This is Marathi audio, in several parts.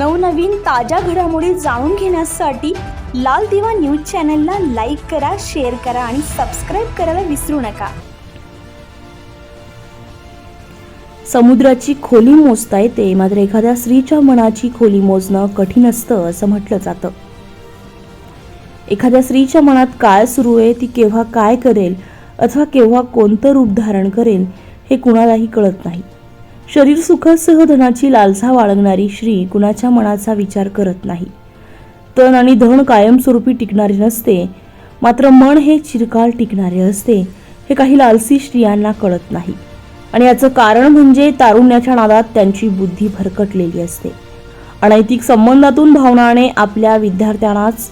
नवनवीन ताज्या घडामोडी जाणून घेण्यासाठी लाल दिवा न्यूज चॅनलला लाईक करा शेअर करा आणि सबस्क्राईब करायला विसरू नका. समुद्राची खोली मोजता येते. मात्र एखाद्या स्त्रीच्या मनाची खोली मोजणं कठीण असतं असं म्हटलं जातं. एखाद्या स्त्रीच्या मनात काय सुरू आहे ती केव्हा काय करेल अथवा केव्हा कोणतं रूप धारण करेल हे कुणालाही कळत नाही. शरीर सुखासह धनाची लालसा बाळगणारी श्री कुणाच्या मनाचा विचार करत नाही. तन आणि धन कायमस्वरूपी टिकणारे नसते. मात्र मन हे चिरकाल टिकणारे असते हे काही लालसी स्त्रियांना कळत नाही. आणि याचं कारण म्हणजे तारुण्याच्या नादात त्यांची बुद्धी भरकटलेली असते. अनैतिक संबंधातून भावनाने आपल्या विद्यार्थ्यांनाच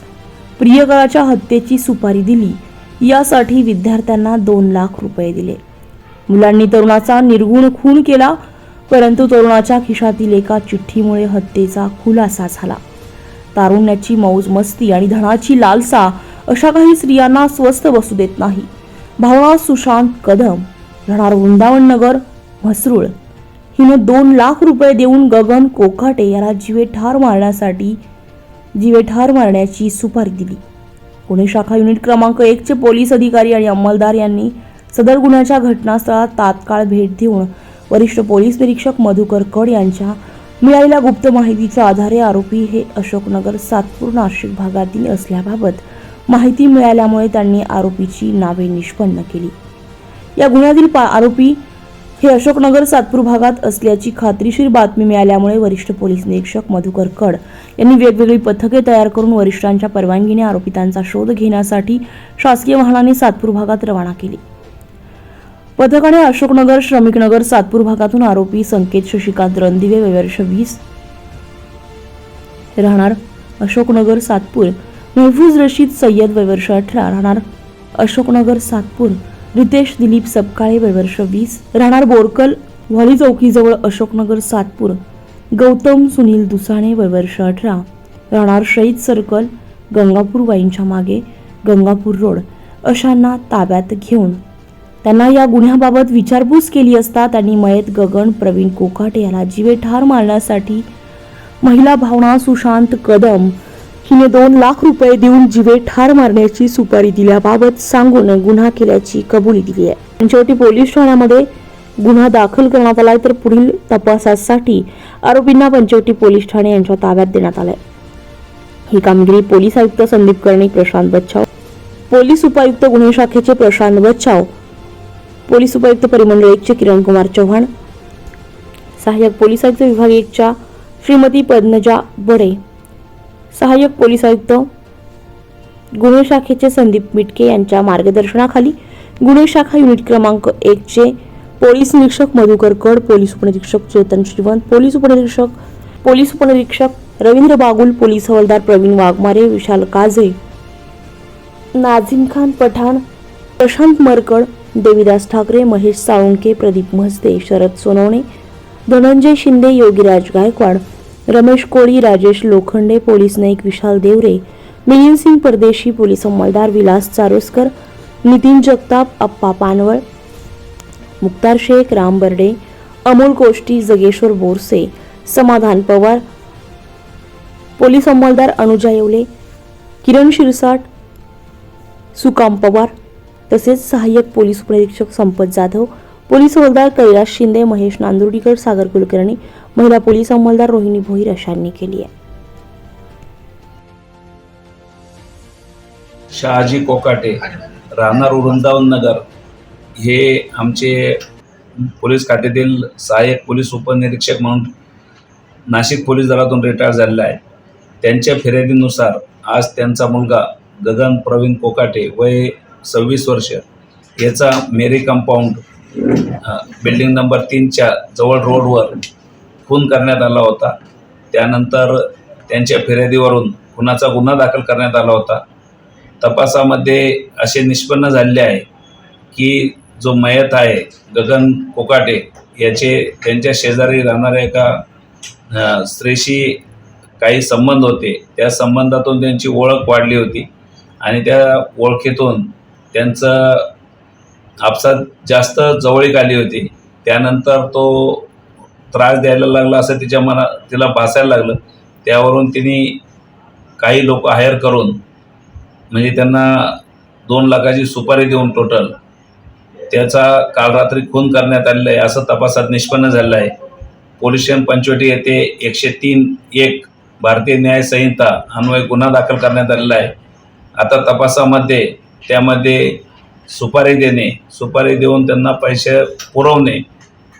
प्रियकराच्या हत्येची सुपारी दिली. यासाठी विद्यार्थ्यांना दोन लाख रुपये दिले. मुलांनी तरुणाचा निर्गुण खून केला परंतु तरुणाच्या खिशातील एका चिठ्ठीमुळे हत्येचा खुलासा झाला. तारुण्याची मौज मस्ती आणि धनाची लालसा अशा काही स्त्रियांना स्वस्थ बसू देत नाही. भावना सुशांत कदम राहणार वृंदावन नगर म्हसरूळ. हिनं दोन लाख रुपये देऊन गगन कोकाटे याला जिवे ठार मारण्यासाठी जिवे ठार मारण्याची सुपारी दिली. पुणे शाखा युनिट क्रमांक एकचे पोलीस अधिकारी आणि अंमलदार यांनी सदर गुन्ह्याच्या घटनास्थळात तात्काळ भेट देऊन वरिष्ठ पोलीस निरीक्षक मधुकर कड यांच्या मिळालेल्या गुप्त माहितीच्या आधारे आरोपी हे अशोकनगर सातपूर नाशिक भागातील असल्याबाबत माहिती मिळाल्यामुळे त्यांनी आरोपीची नावे निष्पन्न केली. या गुन्ह्यातील पा आरोपी हे अशोकनगर सातपूर भागात असल्याची खात्रीशीर बातमी मिळाल्यामुळे वरिष्ठ पोलीस निरीक्षक मधुकर कड यांनी वेगवेगळी पथके तयार करून वरिष्ठांच्या परवानगीने आरोपितांचा शोध घेण्यासाठी शासकीय वाहनाने सातपूर भागात रवाना केली. पथकाने अशोकनगर श्रमिकनगर सातपूर भागातून आरोपी संकेत शशिकांत रणदिवे वैवर्ष वीस राहणार. अशोकनगर सातपूर. महफूज रशीद सय्यद वैवर्ष अठरा राहणार. अशोकनगर सातपूर. रितेश दिलीप सबकाळे वैवर्ष वीस राहणार. बोरकल व्हॉली चौकीजवळ अशोकनगर सातपूर. गौतम सुनील दुसाणे वैवर्ष अठरा राहणार. शहीद सर्कल गंगापूर वाईंच्या मागे गंगापूर रोड. अशांना ताब्यात घेऊन त्यांना या गुन्ह्याबाबत विचारपूस केली असता त्यांनी मयत गगन प्रवीण कोकाटे याला जीवे ठार मारण्यासाठी महिला भावना सुशांत कदम हिने दोन लाख रुपये देऊन जिवे ठार मारण्याची सुपारी दिल्याबाबत सांगून गुन्हा केल्याची कबुली दिली आहे. पंचवटी पोलीस ठाण्यामध्ये गुन्हा दाखल करण्यात आलाय तर पुढील तपासासाठी आरोपींना पंचवटी पोलीस ठाणे यांच्या ताब्यात देण्यात आलाय. ही कामगिरी पोलीस आयुक्त संदीप कर्णिक प्रशांत बच्छाव पोलीस उपायुक्त गुन्हे शाखेचे प्रशांत बच्छाव पोलीस उपायुक्त परिमंडळ एकचे किरण कुमार चव्हाण सहाय्यक पोलीस आयुक्त विभाग एकच्या श्रीमती पद्मजा बडे सहाय्यक पोलीस आयुक्त गुन्हे शाखेचे संदीप मिटके यांच्या मार्गदर्शनाखाली गुन्हे शाखा युनिट क्रमांक एकचे पोलीस निरीक्षक मधुकर कड पोलीस उपनिरीक्षक चेतन श्रीवंत पोलीस उपनिरीक्षक पोलीस उपनिरीक्षक रवींद्र बागुल पोलीस हवालदार प्रवीण वाघमारे विशाल काझे नाझिम खान पठाण प्रशांत मरकड देविदास ठाकरे महेश साळुंके प्रदीप म्हस्ते शरद सोनवणे धनंजय शिंदे योगीराज गायकवाड रमेश कोळी राजेश लोखंडे पोलीस नाईक विशाल देवरे मिलिंद सिंग परदेशी पोलीस अंमलदार विलास चारोस्कर नितीन जगताप अप्पा पानवळ मुक्तार शेख राम बर्डे अमोल कोष्टी जगेश्वर बोरसे समाधान पवार पोलीस अंमलदार अनुजा येवले किरण शिरसाट सुकाम पवार तसेच सहाय्यक पोलीस उपनिरीक्षक संपत जाधव पोलीस हवालदार कैलास शिंदे महेश नांदुर्डीकर सागर कुलकर्णी महिला पोलीस अंमलदार रोहिणी भोईर अशांनी केली आहे. शहाजी कोकाटे राहणार वृंदावन नगर हे आमचे पोलीस खात्यातील सहाय्यक पोलीस उपनिरीक्षक म्हणून नाशिक पोलीस दलातून रिटायर झालेला आहे त्यांच्या फिर्यादीनुसार आज त्यांचा मुलगा गगन प्रवीण कोकाटे वय सव्वीस वर्ष. याचा मेरी कंपाऊंड बिल्डिंग नंबर तीनच्या जवळ रोडवर खून करण्यात आला होता. त्यानंतर त्यांच्या फिर्यादीवरून खुनाचा गुन्हा दाखल करण्यात आला होता. तपासामध्ये असे निष्पन्न झालेले आहे की जो मयत आहे गगन कोकाटे याचे त्यांच्या शेजारी राहणाऱ्या एका स्त्रीशी काही संबंध होते. त्या संबंधातून त्यांची ओळख वाढली होती आणि त्या ओळखीतून त्यांचं आपसात जास्त जवळीक आली होती. त्यानंतर तो त्रास द्यायला लागला असं तिच्या मना तिला भासायला लागलं. त्यावरून तिने काही लोक हायर करून म्हणजे त्यांना दोन लाखाची सुपारी देऊन टोटल त्याचा काल रात्री खून करण्यात आलेला आहे असं तपासात निष्पन्न झालेलं आहे. पोलीस स्टेशन पंचवटी येथे एकशे तीन एक भारतीय न्याय संहिता अन्वय गुन्हा दाखल करण्यात आलेला आहे. आता तपासामध्ये त्यामध्ये सुपारी देणे सुपारी देऊन त्यांना पैसे पुरवणे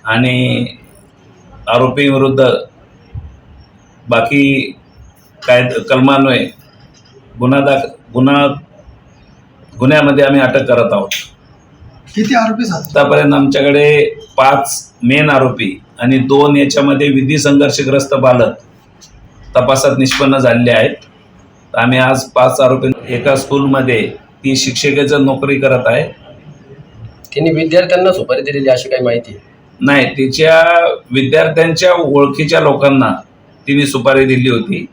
आणि आरोपीविरुद्ध बाकी काय कलमान्वये गुन्हा दाख गुन्हा गुन्ह्यामध्ये आम्ही अटक करत आहोत किती आरोपी? आतापर्यंत आमच्याकडे पाच मेन आरोपी आणि दोन याच्यामध्ये विधी संघर्षग्रस्त बालक तपासात निष्पन्न झालेले आहेत आम्ही आज पाच आरोपी एका स्कूलमध्ये ती शिक्षकेचं नोकरी करत आहे त्यांनी विद्यार्थ्यांना सुपारी दिलेली अशी काही माहिती आहे? नाही तिच्या विद्यार्थ्यांच्या ओळखीच्या लोकांना तिने सुपारी दिली होती.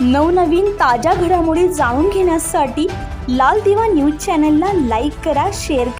नवनवीन ताज्या घडामोडी जाणून घेण्यासाठी लाल दिवा न्यूज चॅनलला लाईक करा शेअर